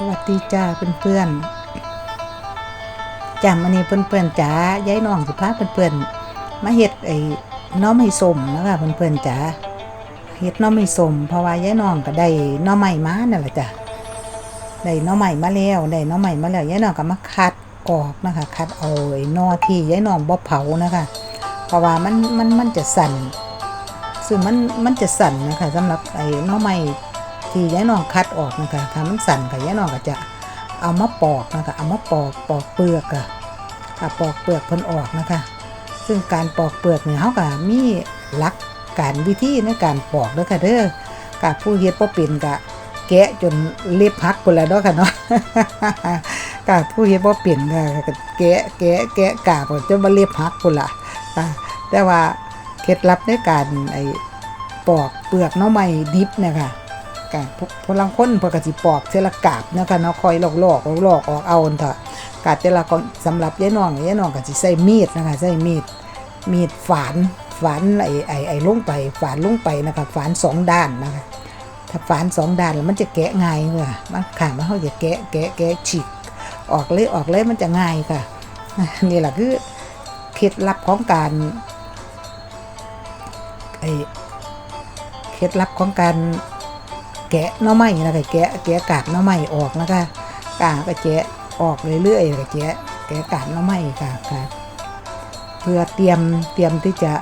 สวัสดีจ้าเพื่อนๆจำอันนี้เพื่อนๆจ๋ายายน้องสิพาพเพื่อนๆมาเฮ็ดไอ้น้อไม่สมนะคะเพื่อนๆจ๋าเฮ็ดน้อไม่สมเพราะว่ายายน้องก็ได้น้อใหม่มานั่นแหละจ้ะได้น้อใหม่มาแล้วได้น้อใหม่มาแล้วยายน้องก็มาคัดออกนะคะ คัดเอาไอ้นอที่ยายน้องบ่เผานะคะ เพราะว่ามันมันมันจะสั่นซึ่งมันมันจะสั่นนะคะสำหรับไอ้น้อใหม่ ที่ยายน้องคัดออกนะคะถ้ามันสั่นกับยายน้องก็จะเอามาปอกนะคะเอามาปอกปอกเปลือกอะค่ะปอกเปลือกเพิ่นออกนะคะ ซึ่งการปอกเปลือกเนี่ยเขาก็มีหลักการวิธีในการปอกด้อค่ะเด้อกะผู้เฮ็ดบ่เป็นกะแกะจนเล็บหักพุ่นแล้วเนาะค่ะเนาะกะผู้เฮ็ดบ่เป็นก็แกะแกะแกะกาบจนบ่เล็บหักพุ่นล่ะแต่ว่าเคล็ดลับในการไอ้ปอกเปลือกหน้อไม้ดิบเนี่ยค่ะ กาพลังคนเพกสิปอกเทละกาบนะคะเนาะคอยหลอกหลอกหลอกออกเอาเถอะกาดแต่ละก็สำหรับยายน้องยายน้องก็สิใส่มีดนะคะใส่มีดมีดฝานฝานไอ้ไอ้ไอ้ลงไปฝานลงไปนะคะฝานสองด้านนะคะถ้าฝานสองด้านแล้วมันจะแกะง่ายค่ะมันขาดมันเขาจะแกะแกะแกะฉีกออกเลยออกเลยมันจะง่ายค่ะนี่แหละคือเคล็ดลับของการไอ้เคล็ดลับของการ แกะหน้อไม้นะคะแกะแกะกาดหน้อไม้ออกนะคะกาก็แกะออกเรื่อยๆก็แกะแกะกาดหน้อไม้ค่ะค่ะเพื่อเตรียมเตรียมที่จะ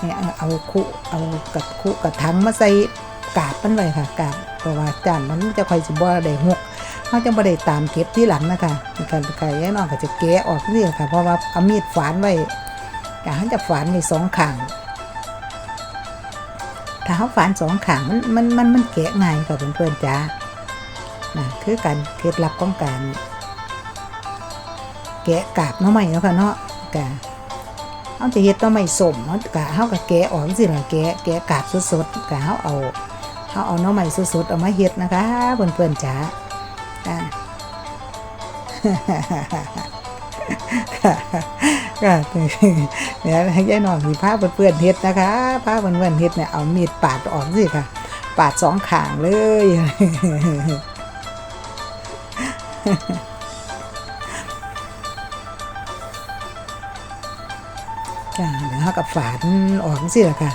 เนี่ยเอาคุเอากับคุกับถังมาใส่กาดมันไว้ค่ะกาดเพราะว่าจานมันจะค่อยสิบ่ได้หกเขาจะบ่ได้ตามเก็บที่หลังนะคะในการไก่ย่างน้องก็จะแกะออกเรื่อยค่ะ เพราะว่าเอามีดฝานไว้กาเขาจะฝานในสองข้าง ถ้าเขาฝานสองขางมันมันมันมันแกะง่ายค่ะเพื่อนๆจ้านะคือการเคล็ดลับของการแกะกาบน้อใหม่เนาะค่ะเนาะกะเอาจะเฮ็ดหน้อใหม่สมเนาะกะเฮาก็แกะออกสิล่ะแกะแกะกาบสดๆกะเฮาเอาเฮาเอาน้อใหม่สดๆเอามาเฮ็ดนะคะเพื่อนๆจ้าอ่า ก็เนี่ยให้ยายนอนมีผ้าเปื้อนๆเฮ็ดนะคะผ้าเปื้อนๆเฮ็ดเนี่ยเอามีดปาดออกสิค่ะ ปาดสองข้างเลยจ้าเดี๋ยวเขากับฝานออกสิละค่ะ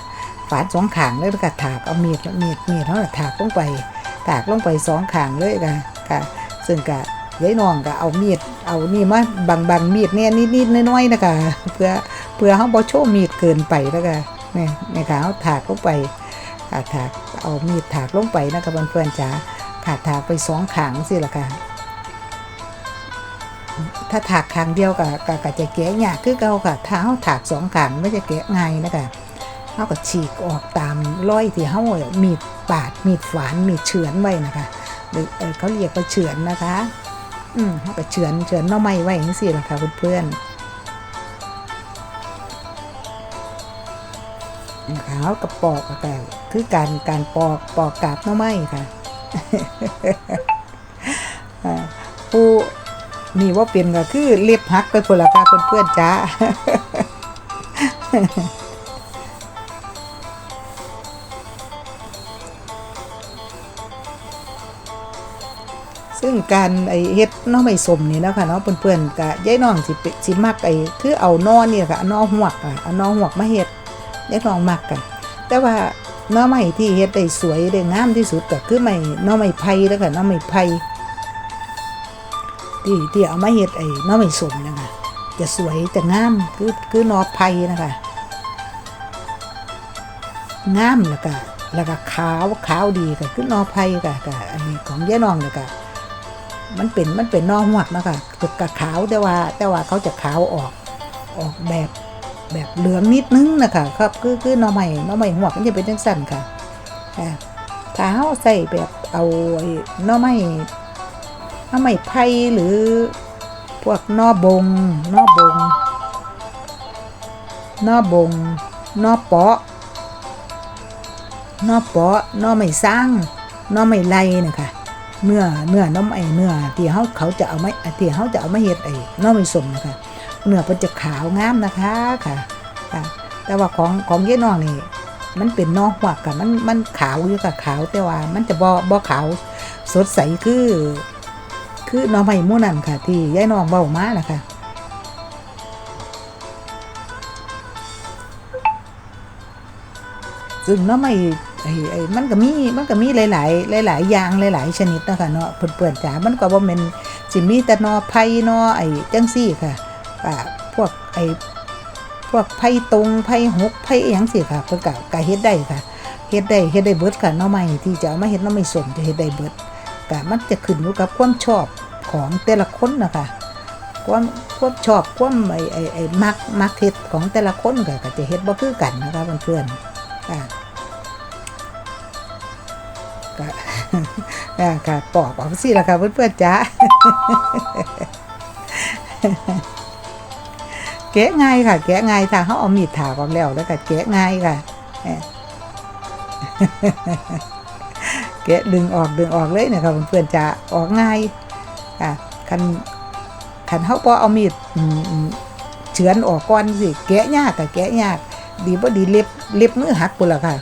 ฝานสองข้างเลยแล้วก็ถากเอามีดมีดมีดเขาน่ะถากลงไป ถากลงไปสองข้างเลยค่ะค่ะ ซึ่งกะ ยายน้องก็เอามีด เอานี่มาบังบังมีดเนี่ยนิดๆน้อยๆนะคะเพื่อเพื่อเขาบ่โชว์มีดเกินไปแล้วก็นี่นี่ค่ะเขาถากลงไปถากถากเอามีดถากลงไปนะคะเพื่อนๆจ๋าถากถากไปสองขางสิล่ะค่ะถ้าถากขางเดียวก็ก็ก็จะแกะยากคือเก่าค่ะถ้าเขาถากสองขางไม่จะแกะง่ายนะคะเขาก็ฉีกออกตามร้อยที่เขาเอามีดปาดมีดฝานมีดเฉือนไว้นะคะหรือเขาเรียกว่าเฉือนนะคะ อืมเขาก็เฉือนเฉือนน้อไม้ไว้งนี้สิล่ะค่ะเพื่อนๆนะคะเขาก็ปอกแต่คือการการปอกปอกกาบน้อไม้ค่ะผู้นี่ว่าเป็นก็คือเล็บหักไปพุ่นละค่ะเพื่อนๆจ้า ซึ่งการไอเฮ็ดน้อไม่สมนี่นะคะเนาะเพื่อนๆกะยายน้องสิสิมักไอคือเอานอเนี่ยค่ะเอานอหวกอะเอานอหวกมาเฮ็ดยายน้องมักกันแต่ว่าน้อไม้ที่เฮ็ดได้สวยได้งามที่สุดก็คือไม่น้อไม้ไผ่แล้วก็หน้อไม้ไผ่ที่ที่เอามาเฮ็ดไอ้น้อไม้สมนะคะจะสวยจะงามคือคือนอไผ่นะคะงามแล้วก็แล้วก็ขาวขาวดีก็คือนอไผ่ก็ก็อันนี้ของยายน้องเนี่ยก็ มันเป็นมันเป็นนอหวกนะคะตึกกะขาวแต่ว่าแต่ว่าเขาจะขาวออกออกแบบแบบเหลืองนิดนึงนะคะครับคือคือหนอใหม่นอใหม่หวกมันจะเป็นจังสั้นค่ะถ้าเขาใส่แบบเอาไอ้หนอใหม่หนอใหม่ไผ่หรือพวกนอบงนอบงนอบงนอเปาะนอเปาะนอไม่สร้างนอไม่ไล่นะคะ เนื้อเนื้อน้ำไอเนื้อที่เขาเขาจะเอาไม่ที่เขาจะเอามาเฮ็ดไอน้ำไม่สมนะคะเนื้อมันจะขาวงามนะคะค่ะ แต่ว่าของของเย้น้องนี่มันเป็นนอกหวักกับมันมันขาวอยู่กับขาวแต่ว่ามันจะบ่บ่ขาวสดใสคือ คือน่อไม้หมู่นั่นค่ะ ที่ยายน้องเว้ามานะคะซึ่งน่อไม้ ไอ้ไอ้มันก็มีมันก็มีหลาย ๆ หลาย ๆ อย่างหลาย ๆ ชนิดนะคะเนาะเปื่อนๆจ๋ามันก็บ่แม่นสิมีแต่นอไผ่นอไอ้จังซี่ค่ะอ่าพวกไอ้พวกไผ่ตรงไผ่หกไผ่อิหยังซี่ค่ะเพิ่นก็ก็เฮ็ดได้ค่ะเฮ็ดได้เฮ็ดได้เบิดค่ะหน่อไม้ที่จะเอามาเฮ็ดหน่อไม้สมจะเฮ็ดได้เบิดก็มันจะขึ้นอยู่กับความชอบของแต่ละคนนะคะความความชอบความไอ้ไอ้ไอ้มักมักเฮ็ดของแต่ละคนก็ก็จะเฮ็ดบ่คือกันนะคะเพื่อนๆค่ะก็อ่า ค่ะปอกออกสิละค่ะเพื่อนๆจ้าแกะง่ายค่ะ แกะง่ายถ้าเขาเอามีดถากออกแล้วแล้วก็แกะง่ายค่ะแกะดึงออกดึงออกเลยนะครับเพื่อนๆจะออกง่ายค่ะคันคันเขาพอเอามีดเฉือนออกก่อนสิแกะยากกับแกะยาก ดีบ่ดีเล็บเล็บมือหักปุ่นละค่ะ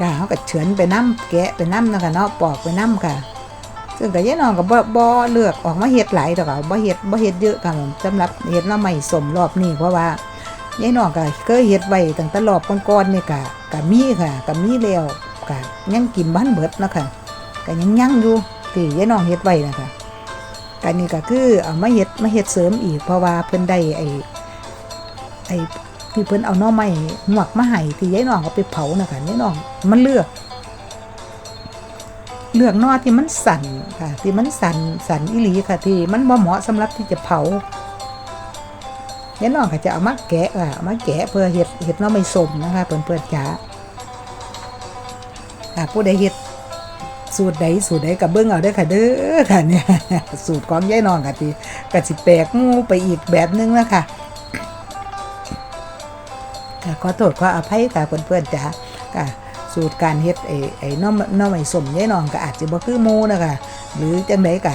ก็เขาก็เฉือนไปน้ำแกะไปน้ำนะคะเนาะปอกไปน้ำค่ะ ซึ่งก็ยายน้องก็บ่บ่เลือกออกมาเฮ็ดหลายดอกค่ะบ่เฮ็ดบ่เฮ็ดเยอะค่ะผมสำหรับเฮ็ดหน้ำใหม่สมรอบนี้เพราะว่ายายน้องก็เคยเฮ็ดไว้ตั้งแต่รอบก่อนๆนี่ก็ก็มีค่ะก็มีแล้วก็ยังกินบ้านเบิดนะค่ะก็ยังยั่งอยู่ที่ยายน้องเฮ็ดไว้นะคะก็นี่ก็คือเอามาเฮ็ดมาเฮ็ดเสริมอีกเพราะว่าเพิ่นได้ไอ้ไอ้ ที่เพิ่นเอาน่อไม้หมวกมาให้ที่ยายน้องเอาไปเผานะคะยายน้องมันเลือก เลือกนอที่มันสั่นค่ะ ที่มันสั่นสั่นอีหลีค่ะ ที่มันบ่เหมาะสำหรับที่จะเผายายน้องก็จะเอามาแกะค่ะมาแกะเพื่อเฮ็ดเฮ็ดน่อไม้สมนะคะเพื่อนๆจ๋าค่ะผู้ใดเฮ็ดสูตรใดสูตรใดก็เบิ่งเอาเด้ค่ะเด้อค่ะเนี่ยสูตรของยายน้องก็ที่ก็สิแปลกหมู่ไปอีกแบบนึงนะคะค่ะ ขอโทษขออภัยค่ะเพื่อนๆจ้าค่ะสูตรการเฮ็ดไอ้ไอ้น้อมน้องไม้สมยายน้องก็อาจจะบ่คือหมู่นะคะหรือจังไดก็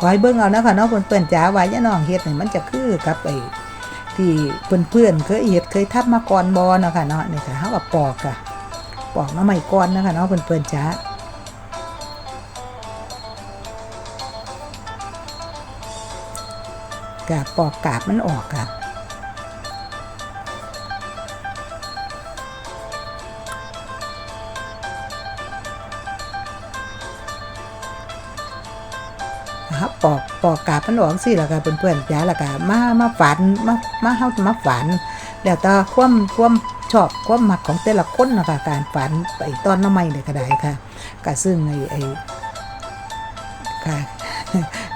ขอให้เบิ่งเอานะคะเนาะเพื่อนๆจ้าว่ายายน้องเฮ็ดนี่มันจะคือกับไอ้ที่เพื่อนๆเคยเฮ็ดเคยทำมาก่อนบ่เนาะค่ะเนาะนี่ค่ะเฮาก็ปอกค่ะปอกน้องไม้ก่อนนะคะเนาะเพื่อนๆจ้าก็ปอกกาบมันออกค่ะ ปอกปอกกาบมันออกสิแล้วก็เพื่อนๆจ้าแล้วก็มามาฝันมามาเฮามาฝัน แล้วแต่ความความชอบความมักของแต่ละคนนะคะการฝันไปตอนน้ำไม้เลยก็ได้ค่ะก็ซึ่งไอ้ไอ้ค่ะ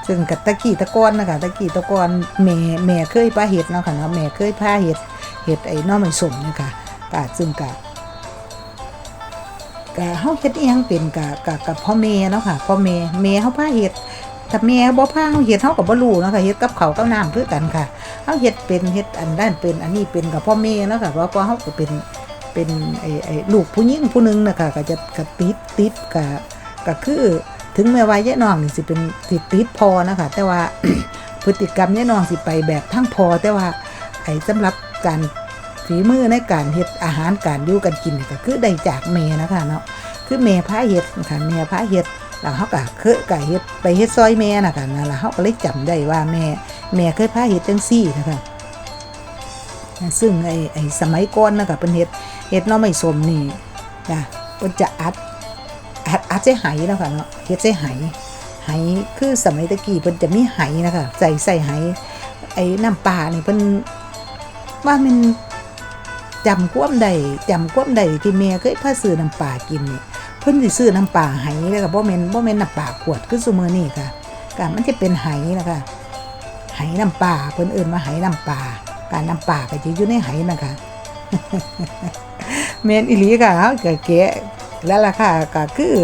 ซึ่งกับตะกี้ตะกอนนะคะตะกี้ตะกอนแม่แม่เคยพาเห็ดเนาะค่ะเนาะแม่เคยพาเห็ดเห็ดไอ้น้อไม้สมเนี่ยค่ะก็ซึ่งก็ก็เฮาเฮ็ดเอียงเป็นกะกะกับพ่อแม่เนาะค่ะพ่อแม่แม่เฮาพาเฮ็ด ถ้าแม่บ่พาเฮาเฮ็ดเฮาก็บ่รู้เนาะค่ะเฮ็ดกับเขากับน้ำคือกันค่ะเฮาเฮ็ดเป็นเฮ็ดอันนั้นเป็นอันนี้เป็นกับพ่อแม่เนาะค่ะเพราะว่าเฮาก็เป็นเป็นไอ้ไอ้ลูกผู้หญิงผู้หนึงนะคะก็จะก็ติดติดก็ก็คือถึงแม้ว่ายายน้องนี่สิเป็นติดติดพอนะคะแต่ว่าพฤติกรรมยายน้องสิไปแบบทั้งพอแต่ว่าไอ้สำหรับการฝีมือในการเฮ็ดอาหารการอยู่กันกินก็คือได้จากแม่นะคะเนาะคือแม่พาเฮ็ดค่ะแม่พาเฮ็ด แล้วเขาก็เคยไก็เฮ็ดไปเฮ็ดซอยแม่น่ะกันนั่นล่ะเขาก็เลยจำได้ว่าแม่แม่เคยพาเฮ็ดจังซี่นะคะซึ่งไอ้ไอ้สมัยก่อนนะคะเพิ่นเฮ็ดเฮ็ดน่อไม้ส้มนี่จ้ะเพิ่นจะอัดอัดอัดใส่ไหเนะคะเนาะเฮ็ดใส่ไหไหคือสมัยตะกี้เพิ่นจะมีไหนะคะใส่ใส่ไหไอ้น้ำปลานี่เพิ่นว่ามันจำควมใดจำควมใดที่แม่เคยพาซื้อน้ำปลากินนี่ เพิ่นสิซื้อน้ำปลาไหแล้วก็บ่แม่นบ่แม่นน้ำปลาขวดคือซุมื้อนี้ค่ะก็มันจะเป็นไหนะคะไหน้ำปลาเพิ่นเอิ้นว่าไหน้ำปลาการน้ำปลาก็จะอยู่ในไหนะคะแม่นอีหลีค่ะเฮาก็แกะแล้วล่ะค่ะก็คือ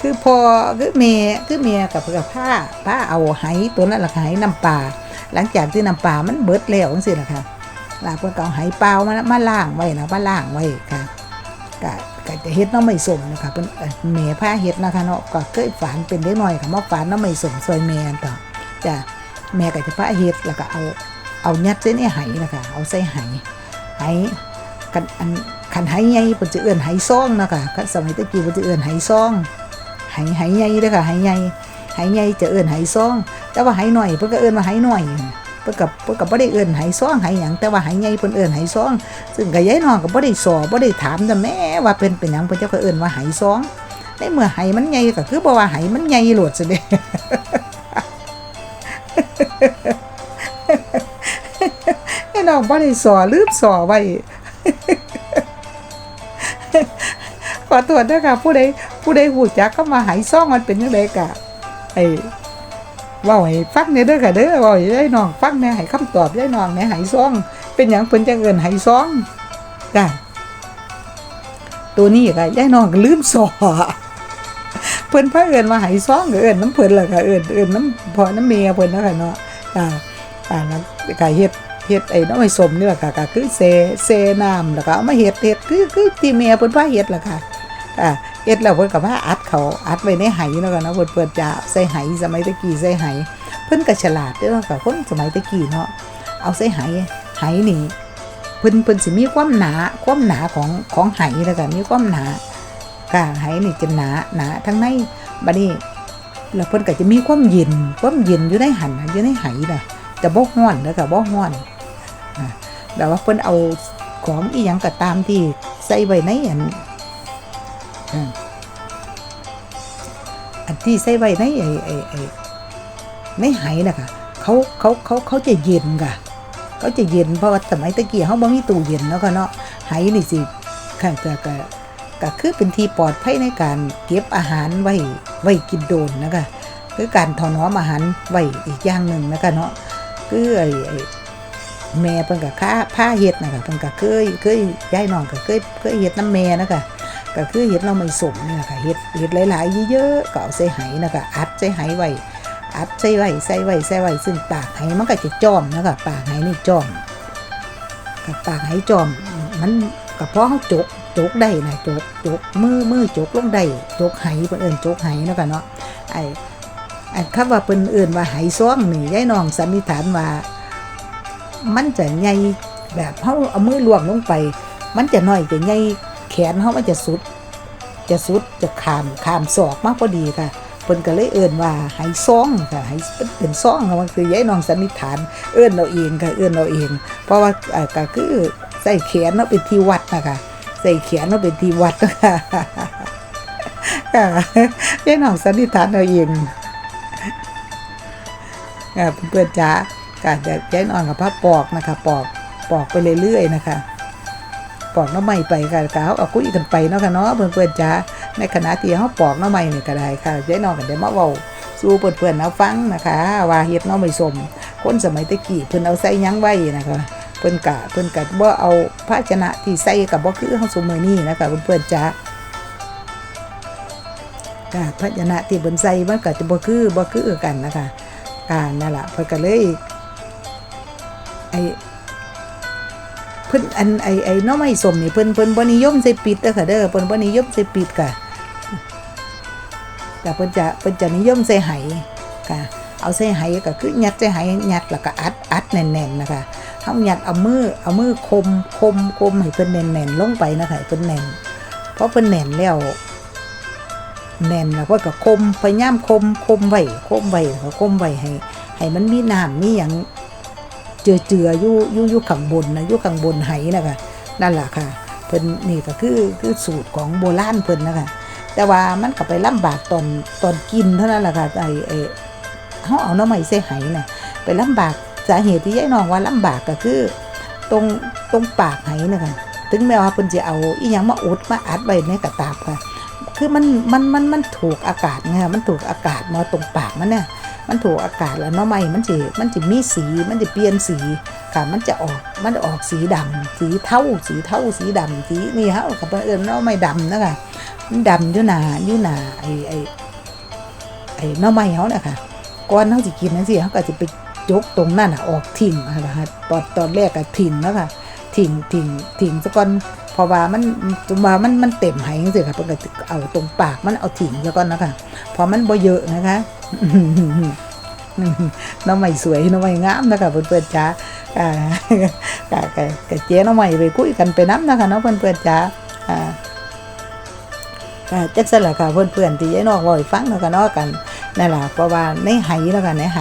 คือพอคือแม่คือแม่กับกับผ้าผ้าเอาไหตัวนั้นละไหน้ำปลาหลังจากที่น้ำปลามันเบิดแล้วจังซี่ล่ะค่ะลาเพิ่นก็เอาไหเปล่ามามาล้างไว้นะมาล้างไว้ค่ะ ก็ก็จะเฮ็ดน้ำไม่สมนะคะเป็นเอ่อแม่พาเฮ็ดนะคะเนาะก็เคยฝันเป็นเด็กน้อยค่ะมาฝันน้ำไม่สมซอยแม่ต่อจะแม่ก็จะพาเฮ็ดแล้วก็เอาเอายัดใส่ในไหนะคะเอาใส่ไหไหคันอันคันไหใหญ่เพิ่นจะเอื้อนไหซองนะคะสมัยตะกี้เพิ่นจะเอื้อนไหซองไหไหใหญ่เด้อค่ะไหใหญ่ไหใหญ่จะเอื้อนไหซอง แต่ว่าไหหน้อยเพิ่นก็เอื้อนว่าไหหน้อย เพิ่นก็เพิ่นก็บ่ได้เอื้นไหซองไหหยังแต่ว่าไหใหญ่เพิ่นเอื้นไหซอง ซึ่งก็ยายน้องก็บ่ได้สอบ่ได้ถามแต่แม่ว่าเป็นเป็นหยังเพิ่นเจ้าก็เอิ้นว่าไหซองในเมื่อไหมันใหญ่ก็คือบ่ว่าไหมันใหญ่โลดซะเด้ไอ้น้องบ่ได้สอลืมสอไว้ขอโทษด้วยค่ะผู้ใดผู้ใดหูจักก็มาไหซองมันเป็นจังไดกะไอ้ ว้าให้ฟังแหน่เด้อค่ะเด้อเว้าให้ยายน้องฟังแหน่ให้คำตอบยายน้องแหน่ไหซอง เป็นหยังเพิ่นจังเอิ้นไหซองจ้ะตัวนี้ก็ยายน้องก็ลืมสอเพิ่นพาเอิ้นมาไหซองก็เอิ้นน้ำเพิ่นล่ะค่ะเอิ้นเอิ้นน้ำพอน้ำเมียเพิ่นเนาะค่ะเนาะจ้ะอ่าแล้วก็เฮ็ดเฮ็ดไอ้น้อยสมนี่แหละค่ะก็คือเซเซน้ำแล้วก็เอามาเฮ็ดเฮ็ดคือคือที่เมียเพิ่นพาเฮ็ดล่ะค่ะอ่า เฮ็ดแล้วเพิ่นก็มาอัดเขาอัดไว้ในไหเนาะค่ะเนาะเพิ่นเพิ่นจะใส่ไหสมัยตะกี้ใส่ไหเพิ่นก็ฉลาดเด้อค่ะคนสมัยตะกี้เนาะเอาใส่ไหไหนี่เพิ่นเพิ่นสิมีความหนาความหนาของของไหแล้วก็มีความหนากาไหนี่จะหนาหนาทั้งในบัดนี้แล้วเพิ่นก็จะมีความเย็นความเย็นอยู่ในหันอยู่ในไหน่ะจะบ่ฮ้อนแล้วก็บ่ฮ้อนแบบว่าเพิ่นเอาของอีหยังก็ตามที่ใส่ไว้ในอัน อันที่ใส่ไว้ในไอ้ไอ้ไอ้ในไหน่ะค่ะเขาเขาเขาเขาจะเย็นค่ะเขาจะเย็นเพราะว่าสมัยตะเกี้เฮาบ่มีตู้เย็นเนาะค่ะเนาะไหนี่สิค่ะก็ก็ก็คือเป็นที่ปลอดภัยในการเก็บอาหารไว้ไว้กินโดนนะคะคือการถอนอมอาหารไว้อีกอย่างหนึ่งนะคะเนาะคือไอ้ไอ้แม่เพิ่นก็ค้าผ้าเฮ็ดนะคะเพิ่นก็เคยเคยยายน้องก็เคยเคยเฮ็ดน้ำแม่นะคะ ก็คือเฮ็ดเราไม่สมนี่แหละค่ะเฮ็ดเฮ็ดหลายๆเยอะๆก็เอาใส่ไหนะคะอัดใส่ไหไว้อัดใส่ไว้ใส่ไว้ใส่ไว้ซึ่งปากไหมันก็จะจอมนะคะปากไหนี่จอมกับปากไหจอมมันก็เพราะเฮาจกจกได้นะจกจกมือมือจกลงได้จกไหเพิ่นเอิ้นจกไหนะค่ะเนาะไอ้อันคำว่าเปิ้นเอื่นว่าไหซ่องนี่ยายน้องสันนิษฐานว่า มันจะใหญ่แบบเฮาเอามือล้วงลงไป มันจะน้อยจะใหญ่ แขนเฮามันจะสุด จะสุดจะขามขามศอกมากพอดีค่ะเพิ่นก็เลยเอื่นว่าไหซ่องค่ะไหเป็นซ่องค่ะมันคือยายน้องสันนิษฐาน เอื้อนเราเองค่ะเอื้อนเราเอง เพราะว่าอ่อก็คือใส่แขนเนาะเป็นที่วัดนะคะใส่แขนเนาะเป็นที่วัดนะคะค่ะยายน้องสันนิษฐานเอาเองอ่าเพื่อนจ๋าก็จะย้ายนอนกับผ้าปอกนะคะ ปอกปอกไปเรื่อยๆนะคะ ปอกน้อไม้ไปค่ะก็เอาเอาคุยกันไปเนาะค่ะเนาะเพื่อนๆจ๋าในขณะที่เฮาปอกน้อไม้นี่ก็ได้ค่ะย้ายนอนกันได้มาเว้าสู่เพื่อนๆเอาฟังนะคะ ว่าเฮ็ดน้องไม้สมคนสมัยตะกี้เพิ่นเอาใส่ยังไว้นะคะเพิ่นกะเพิ่นกะบ่เอาภาชนะที่ใส่กับบ่คือเฮาซุมื้อนี้นะคะเพื่อนๆจ๋ากาภาชนะที่เพิ่นใส่มันก็จะบ่คือบ่คือกันนะคะอ่านั่นล่ะเพิ่นก็เลยไอ เพิ่นอันไอไอน้อไม้สมนี่เพิ่นเพิ่นบ่นิยมใส่ปิดเด้อค่ะเด้อเพิ่นบ่นิยมใส่ปิดค่ะแต่เพิ่นจะเพิ่นจะนิยมใส่ไหค่ะ เอาใส่ไหก็คือยัดใส่ไหยัดแล้วก็อัดอัดแน่นๆนะคะเฮายัดเอามือเอามือคมคมคมให้เพิ่นแน่นๆลงไปนะคะเพิ่นแน่นเพราะเพิ่นแน่นแล้วแน่นแล้วก็ก็คมพยายามคมคมไว้คมไว้ก็คมไว้ให้ให้มันมีน้ำมีหยัง เจือเจือๆอยู่อยู่อยู่ข้างบนนะอยู่ข้างบนไหนะคะนั่นแหละค่ะเพิ่นนี่ก็คือคือสูตรของโบราณเพิ่นนะคะแต่ว่ามันก็ไปลำบากตอนตอนกินเท่านั้นแหละค่ะไอ้ไอเฮาเอาน้ำไม้ใส่ไหน่ะไปลำบากสาเหตุที่ยายน้องว่าลำบากก็คือ ตรงตรงปากไหนะคะถึงแม้ว่าเพิ่นจะเอาอีหยังมาอุดมาอัดไว้ในกระตาบค่ะ คือมันมันมันมันถูกอากาศไงมันถูกอากาศมาตรงปากมันเนี่ย มันถูกอากาศแล้วเนาะไม่มันจะมันจะมีสีมันจะเปลี่ยนสีค่ะมันจะออกมันออกสีดำสีเทาสีเทาสีดำสีนี่ฮะกับเอิญเนาะไม่ดำนะคะมันดำอยู่หนาอยู่หนาไอไอไอเนาะไม่เขาเนี่ยค่ะก่อนเขาจะกินนั่นสิเขาก็จะไปยกตรงนั่นอะออกทิ้งนะคะตอนตอนแรกก็ทิ้งแล้วค่ะทิ้งทิ้งทิ้งซะก่อนเพราะว่ามันจุมามันมันเต็มไหจังซี่ค่ะเพิ่นก็เอาตรงปากมันเอาถิ่งซะก่อนนะคะเพอมันบ่เยอะนะคะ น้องใหม่สวยน้องใหม่งามนะคะเพื่อนๆจ้าอ่ากะกะกะเจ๊น้องใหม่ไปคุยกันไปน้ำนะคะเนาะเพื่อนๆจ้าอ่าก็จักสั่นล่ะค่ะเพื่อนๆที่ยายนองเว้าให้ฟังเนาะค่ะเนาะกันนั่นล่ะเพราะว่าในไหแล้วกันในไห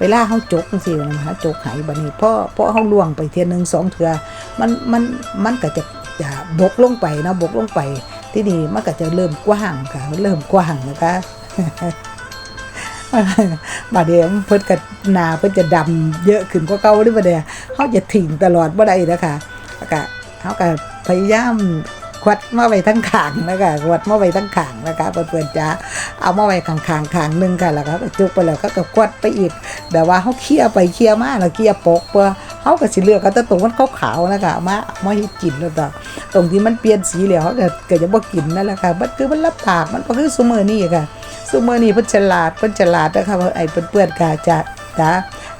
เวลาเฮาจกจังซี่นะคะจกไหบัดนี้พอพอเฮาล่วงไปเทื่อหนึ่งสองเทื่อมันมันมันก็จะจะบกลงไปนะบกลงไปที่นี่มันก็จะเริ่มกว้างค่ะเริ่มกว้างนะคะ บาดเดียวเพิ่นก็หนาเพิ่นจะดำเยอะขึ้นกว่าเก่าเด้บ่เด้เฮาจะถิ่งตลอดบ่ได้นะคะแล้วก็เฮาก็พยายามควัดมาไว้ทั้งขางนะคะควัดมาไว้ทั้งขางนะคะเพื่อนๆจ้าเอามาไว้ข้างๆขางหนึงค่ะแล้วก็จุกไปแล้วก็ก็ควัดไปอีกแบบว่าเฮาเคลียร์ไปเคลียร์มาแล้วเคลียร์ปกเพื่อเฮาก็สิเลือกเอาแต่ตรงมันขาวๆนะคะมามาเฮ็ดกินแล้วก็ตรงที่มันเปลี่ยนสีแล้วเฮาก็ก็จะบ่กินนั่นแหละค่ะมันคือมันรับปากมันก็คือซุมื้อนี้ค่ะ ซุมื้อนี้เพิ่นฉลาดเพิ่นฉลาดนะคะไอ้เปื้อนๆกะจะจ้า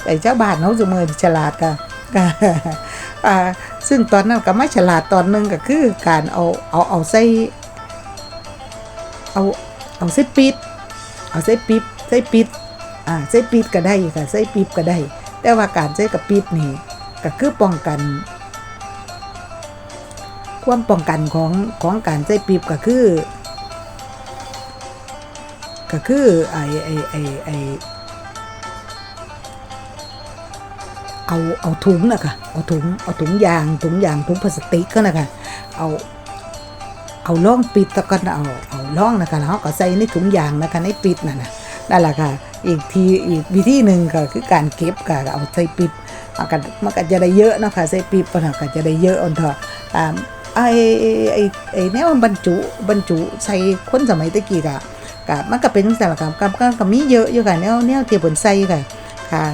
ไอ้เจ้าบ้านเฮาซุมื้อนี้ฉลาดกะกะอ่าซึ่งตอนนั้นก็ไม่ฉลาดตอนนึงก็คือการเอาเอาเอาใส่เอาเอาใส่ปี๊บเอาใส่ปี๊บใส่ปี๊บอ่าใส่ปี๊บก็ได้ค่ะใส่ปี๊บก็ได้ แต่ว่าการใส่กับปี๊บนี่ก็คือป้องกัน ความป้องกันของของการใส่ปี๊บก็คือ ก็คือไอไอไอไอเอาเอาถุงนะคะเอาถุงเอาถุงยางถุงยางถุงพลาสติกก็นะคะเอาเอาล่องปิดตะกันเอาเอาล่องนะคะแล้วก็ใส่ในถุงยางนะคะในปิดนั่นนะนั่นแหละค่ะอีกทีอีกวิธีหนึ่งก็คือการเก็บค่ะเอาใส่ปิดมันก็มันก็จะได้เยอะนะคะใส่ปิดมันก็จะได้เยอะอันเถอะอ่ไอไอไอแนวบรรจุบรรจุใส่คนสมัยตะกี้ก็ กับมันก็เป็นจังซั่นล่ะครับกับก็ก็มีเยอะอยู่ค่ะแนวแนวที่เพิ่นใส่ค่ะค่ะ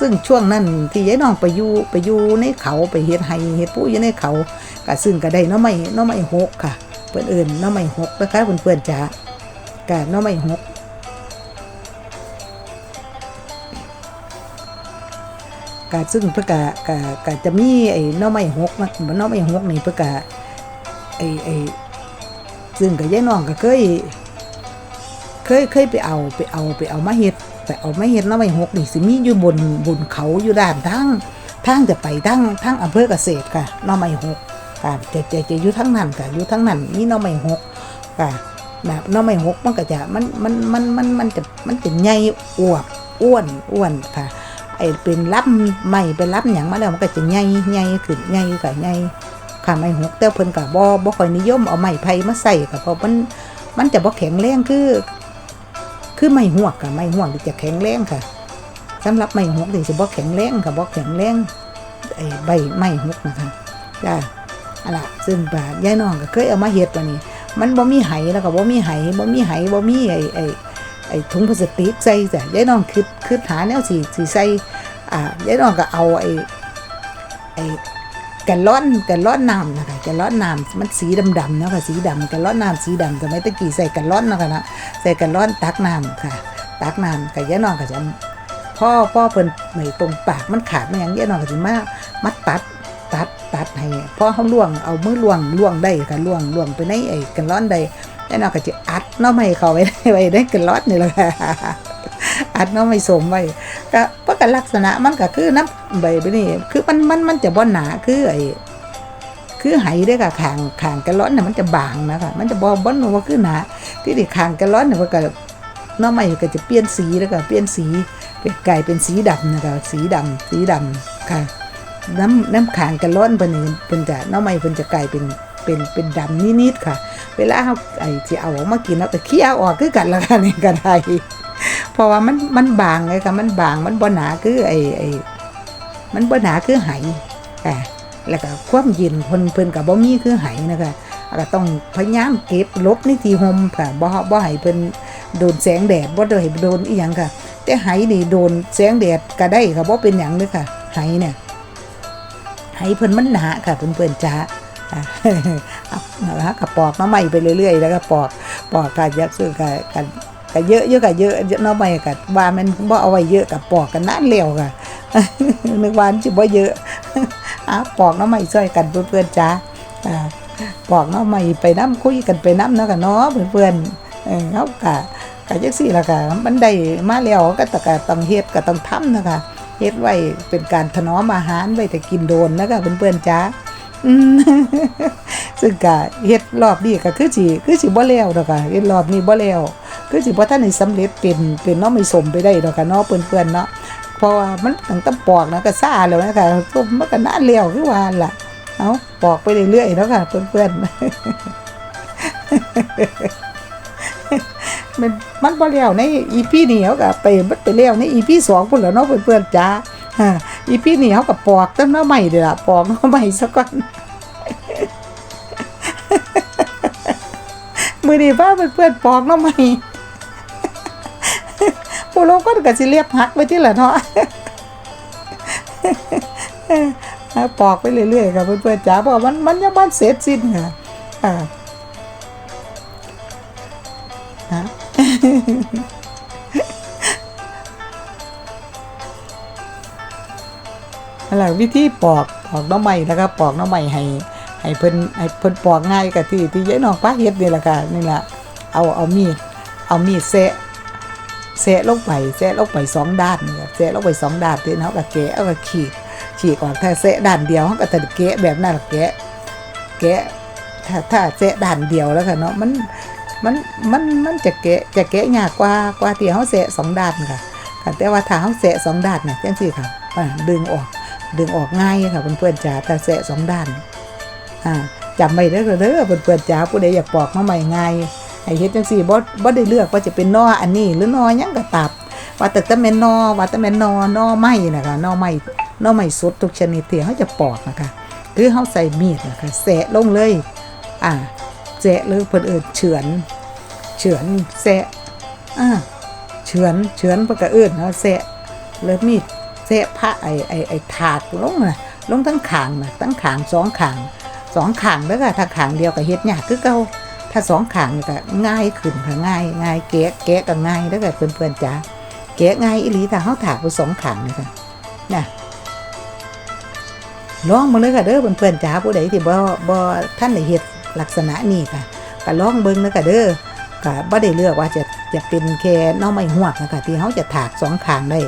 ซึ่งช่วงนั้นที่ยายน้องไปอยู่ไปอยู่ในเขาไปเฮ็ดไห้เฮ็ดปูอยู่ในเขาก็ซึ่งก็ได้น้อไม้หน้อไม้หกค่ะเพิ่นเอิ้นหน้อไม้หกนะคะเพื่อนๆจ๋าก็น้อไม้หกก็ซึ่งเพิ่นก็ก็ก็จะมีไอ้น้อไม้หกนะน้อไม้หกนี่เพิ่นก็ไอ้ไอ้ซึ่งก็ยายน้องก็เคย เคยเคยไปเอาไปเอาไปเอามาเฮ็ดไปเอามาเฮ็ดน้ำไม้หกนี่สิมีอยู่บนบนเขาอยู่ด้านทางทางจะไปทางทางอำเภอเกษตรค่ะน้ำไม้หกค่ะจะจะจะอยู่ทั้งนั้นค่ะอยู่ทั้งนั้นมีหน้ำไม้หกค่ะแบบน้ำไม้หกมันก็จะมันมันมันมันมันจะมันจะใหญ่อวบอ้วนอ้วนค่ะไอเป็นรับไม้เป็นรับหยังมาแล้วมันก็จะใหญ่ใหญ่ขึ้นใหญ่ค่ะใหญ่ค่ะไม้หกแต่เพิ่นก็บ่บ่ค่อยนิยมเอาไม้ไผ่มาใส่ค่ะเพราะมันมันจะบ่แข็งแรงคือ คือไม่ห่วกค่ะไม่ห่วกที่จะแข็งแรงค่ะสำหรับไม่ห่วกที่จะบ่แข็งแรงค่ะบ่แข็งแรงไอ้ใบไม้หวกนะคะจ้าอะละซึ่งป่ายายน้องก็เคยเอามาเฮ็ดตัวนี้ มันบ่มีไหแล้วก็บ่มีไหบ่มีไหบ่มีไอ้ไอ้ไอ้ถุงพลาสติกใส่จ้ะยายน้องคิดคิดหาแนวสิสิใส่อ่ายายน้องก็เอาไอ้ไอ้ กลลอนแกลลอนน้ำนะคะแกลลอนน้ำมันสีดำๆเนาะค่ะสีดำแกลลอนน้ำสีดำสมัยตะกี้ใส่แกลลอนเนาะค่ะนะใส่กันร้อนตักน้ำค่ะ ตักน้ำกับยายน้องก็จะพ่อพ่อเพิ่นในตรงปากมันขาดไมันอย่างยายน้องก็จะมามาตัดตัดตัดให้พ่อเขาล่วงเอามือล่วงล่วงได้ค่ะล่วงล่วงไปในไอ้กันร้อนได้ยายน้องก็จะอัดน้อไม่เข้าไว้ไว้ได้กันร้อนนี่แหละค่ะ อัดหน้อไม่สมไว้ก็เพราะกันลักษณะมันก็คือน้ำใบไปนี่คือมันมันมันจะบ่หนาคือไอ้คือไหได้ค่ะขางขางแกลลอนเนี่ยมันจะบางนะคะมันจะบอบอนว่าคือหนาที่ดิขางแกลลอนเนี่ยมันก็น้อใหม่ก็จะเปลี่ยนสีแล้วก็เปลี่ยนสีเป็นกลายเป็นสีดำนะคะสีดำสีดำค่ะน้ำน้ำขางแกลลอนเพิ่นนี่เพิ่นจะน้อใหม่เพิ่นจะกลายเป็นเป็นเป็นดำนิดๆค่ะ เวลาเฮาไอ้ที่เอาออกมากินเราก็เคี่ยวออกคือกันละค่ะนี่ก็ได้ เพราะว่ามันมันบางไงค่ะมันบางมันบ่หนาคือไอ้ไอ้มันบ่หนาคือไหค่ะแล้วก็ความเย็นเพิ่นเพิ่นกับบ่มีคือไหนะคะก็ต้องพยายามเก็บลบในที่ห่มค่ะบ่บ่ให้เพิ่นโดนแสงแดดบ่ได้ให้โดนอีหยังค่ะ แต่ไหนี่โดนแสงแดดก็ได้ค่ะบ่เป็นหยังเลยค่ะไหเนี่ยไหเพิ่นมันหนาค่ะเพิ่นๆจ้าอะเอาละก็ปอกมาใหม่ไปเรื่อยๆ แล้วก็ปอกปอกก็ยักซื้อกัน ก็เยอะเยอะก็เยอะเยอะนาะใหม่ก็ว่ามันบ่เอาไว้เยอะก็ปอกกันนานแล้วค่ะนึกว่ามันสิบ่เยอะอะปอกน้ำใหม่ช่วยกันเพื่อนๆจ้าอ่าปอกน้ำใหม่ไปน้ำคุยกันไปน้ำเนาะกันเนาะเพื่อนๆเออเขากะกะจังสี่ละกะมันได้มาแล้วก็ตะกะต้องเฮ็ดก็ต้องทำนะคะเฮ็ดไว้เป็นการถนอมอาหารไว้แต่กินโดนแล้วก็เพื่อนๆจ้าซึ่งก็เฮ็ดรอบนี้ก็คือสิคือสิบ่แล้วดอกค่ะเฮ็ดรอบนี้บ่แล้ว คือสิบ่ทันได้สำเร็จเป็นเป็นเนาะไม่สมไปได้ดอกค่ะเนาะเพื่อนๆเนาะเพราะว่ามันตั้งแต่ปอกนะก็ซ่าแล้วนะคะก็มันก็นานแล้ยวคือว่าล่ะเอาปอกไปเรื่อยๆเนาะค่ะเพื่อนๆมันมันบ่แล้วในอีพีนี้เขาก็ไปมันไปแล้วในอีพีสองพุ่นแล้วเนาะเพื่อนๆจ้าอีพีนี้เขาก็ปอกต้นน้อใหม่เด้อล่ะปอกน้อใหม่ซะก่อนมือนี้พาเพื่อนๆปอกน้อใหม่ ผู้ลงก็ก็สิเรียบหักไปที่ละเนาะเอาปอกไปเรื่อยๆค่ะเพื่อนๆจ๋าเพราะว่ามันมันยังมันเสร็จสิ้นค่ะอ่าฮะอะไรวิธีปอกปอกน้ำใหม่นะครับปอกน้ำใหม่ให้ให้เพิ่นให้เพิ่นปอกง่ายกับที่ที่ยายน้องป้าเฮ็ดนี่แหละค่ะนี่แหละเอาเอามีดเอามีดแซะ แซะลงไปแซะลงไปสองด้านนี่แซะลงไปสองด้านที่เขาก็แกะเอาก็ขีดขีดออกถ้าแซะด้านเดียวเขาก็จะแกะแบบนั้นล่ะแกะแกะถ้าถ้าแซะด้านเดียวแล้วค่ะเนาะมันมันมันมันจะแกะจะแกะยากกว่ากว่าที่เขาแซะสองด้านค่ะค่ะแต่ว่าถ้าเขาแซะสองด้านเนี่ยจังซี่ค่ะอ่าดึงออกดึงออกง่ายค่ะเพื่อนๆจ๋าแต่แสะสองด้านอ่าจำไม่ได้อเด้อเพื่อนๆจ๋าผู้ใดอยากปอกมาใหม่ง่าย ให้เฮ็ดจังซี่บ่บ่ได้เลือกว่าจะเป็นนออันนี้ หรือนอหยังก็ตับว่าแต่แต่แม่นนอว่าแต่แม่นนอนอไม้นะคะนอไม้นอไม้สดทุกชนิดที่เขาจะปอกนะคะคือเขาใส่มีดนะคะแสะลงเลย อ่าแสะเลยเพิ่นเอิ้นเฉือนเฉือนแสะอ่าเฉือนเฉือนเพิ่นก็เอิ้นเนาะแสะเลยมีดเสะพระไอ้ไอ้ไอ้ถาดลงน่ะลงทั้งขางน่ะทั้งขางสองขางสองขางแล้วก็ถ้าขางเดียวก็เฮ็ดยากคือเก่า ถ้าสองขางนี่ก็ง่ายขึ้นค่ะง่ายง่ายแกะแกะก็ง่ายแล้วก็เพื่อนๆจ๋าแกะง่ายอีหลีถ้าเฮาถากไปสองขางนี่ค่ะน่ะลองมาเลยค่ะเด้อเพื่อนๆจ๋าผู้ใดที่บ่บ่ท่านได้เฮ็ดลักษณะนี้ค่ะก็ลองเบิ่งนะค่ะเด้อก็บ่ได้เลือกว่าจะจะเป็นแค่น้อไม้หวกนะคะที่เฮาจะถากสองขางได้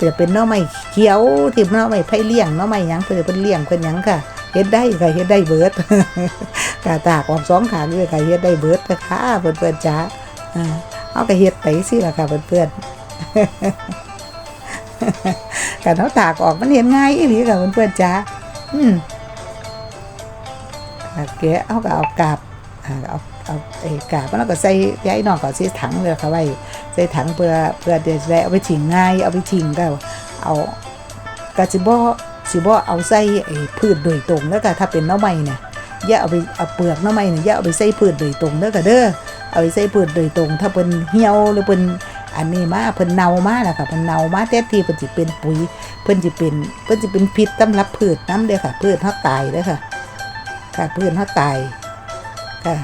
จะเป็นน้อไม้เขียวที่น้อไม้ไผ่เลี้ยงน้อไม้หยังเพิ่นเพิ่นเลี้ยงเพิ่นหยังค่ะเฮ็ดได้ค่ะเฮ็ดได้เบิด กาตากออกสองขางด้วยค่ะเฮ็ดได้เบิดนะคะเพิ่อนๆจ้าอ่าเอาก็เฮ็ดไปสิล่ะค่ะเพื่อนๆการเอาตากออกมันเห็นง่ายอีหลีค่ะเพื่อนๆจ้าอืมอ่าแกะเอาก็เอากาบเอาเอาไอ้กาบแล้วก็ใส่ย้ายนองก็ใส่ถังเลยค่ะไว้ใส่ถังเพื่อเพื่อจะได้เอาไปทิ้งง่าย เอาไปทิ้งก็เอากระสิบ่สิบ่เอาใส่ไอ้พืชโดยตรงแล้วก็ถ้าเป็นหน้อไม้เนี่ย อย่าเอาไปเอาเปลือกน้อไม้เนี่ยอย่าเอาไปใส่พืชโดยตรงเด้อก็เด้อเอาไปใส่พืชโดยตรง ถ้าเพิ่นเหี่ยวหรือเพิ่นอันนี้มาเพิ่นเน่ามาแล้วค่ะเพิ่นเน่ามาแต่ที่เพิ่นสิเป็นปุ๋ยเพิ่นสิเป็นเพิ่นสิเป็นพิษสำหรับพืชน้ำเด้อค่ะพืชเฮาตายเด้อค่ะ ค่ะพืชเฮาตายค่ะ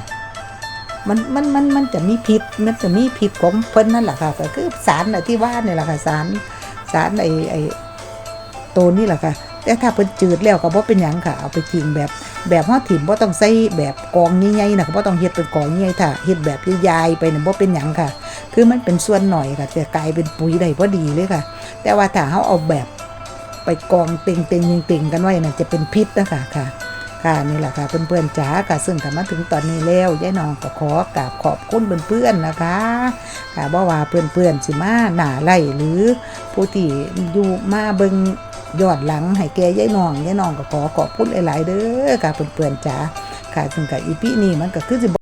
มันมันมันมันจะมีพิษมันจะมีพิษของเพิ่นนั่นแหละค่ะก็คือสารน่ะที่ว่านี่แหละค่ะสารสารไอไอตัวนี่แหละค่ะ แต่ถ้าเพิ่นจืดแล้วก็บ่เป็นหยังค่ะ เอาไปทิ้งแบบ แบบห่อถิ่มบ่ต้องใส่แบบกองใหญ่ๆนะบ่ต้องเฮ็ดเป็นกองใหญ่ถ้าเฮ็ดแบบใหญ่ๆไปเนี่ยบ่เป็นหยังค่ะ คือมันเป็นส่วนหน่อยค่ะจะกลายเป็นปุ๋ยได้พอดีเลยค่ะ แต่ว่าถ้าเฮาเอาแบบไปกองเต็งๆเต็งกันไว้น่ะจะเป็นพิษนะคะค่ะค่ะนี่แหละค่ะเพื่อนๆจ๋าค่ะซึ่งถ้ามาถึงตอนนี้แล้วยายน้องก็ขอกราบขอบคุณเพื่อนๆนะคะค่ะบ่ว่าเพื่อนๆสิมาหน้าไล่หรือผู้ที่อยู่มาเบิ่ง ยอดหลังให้แกยายน้องยายน้องก็ขอขอบคุณหลาย ๆ เด้อค่ะเพื่อนๆจ๋าค่ะซึ่งกับอีพีนี้มันก็คือสิ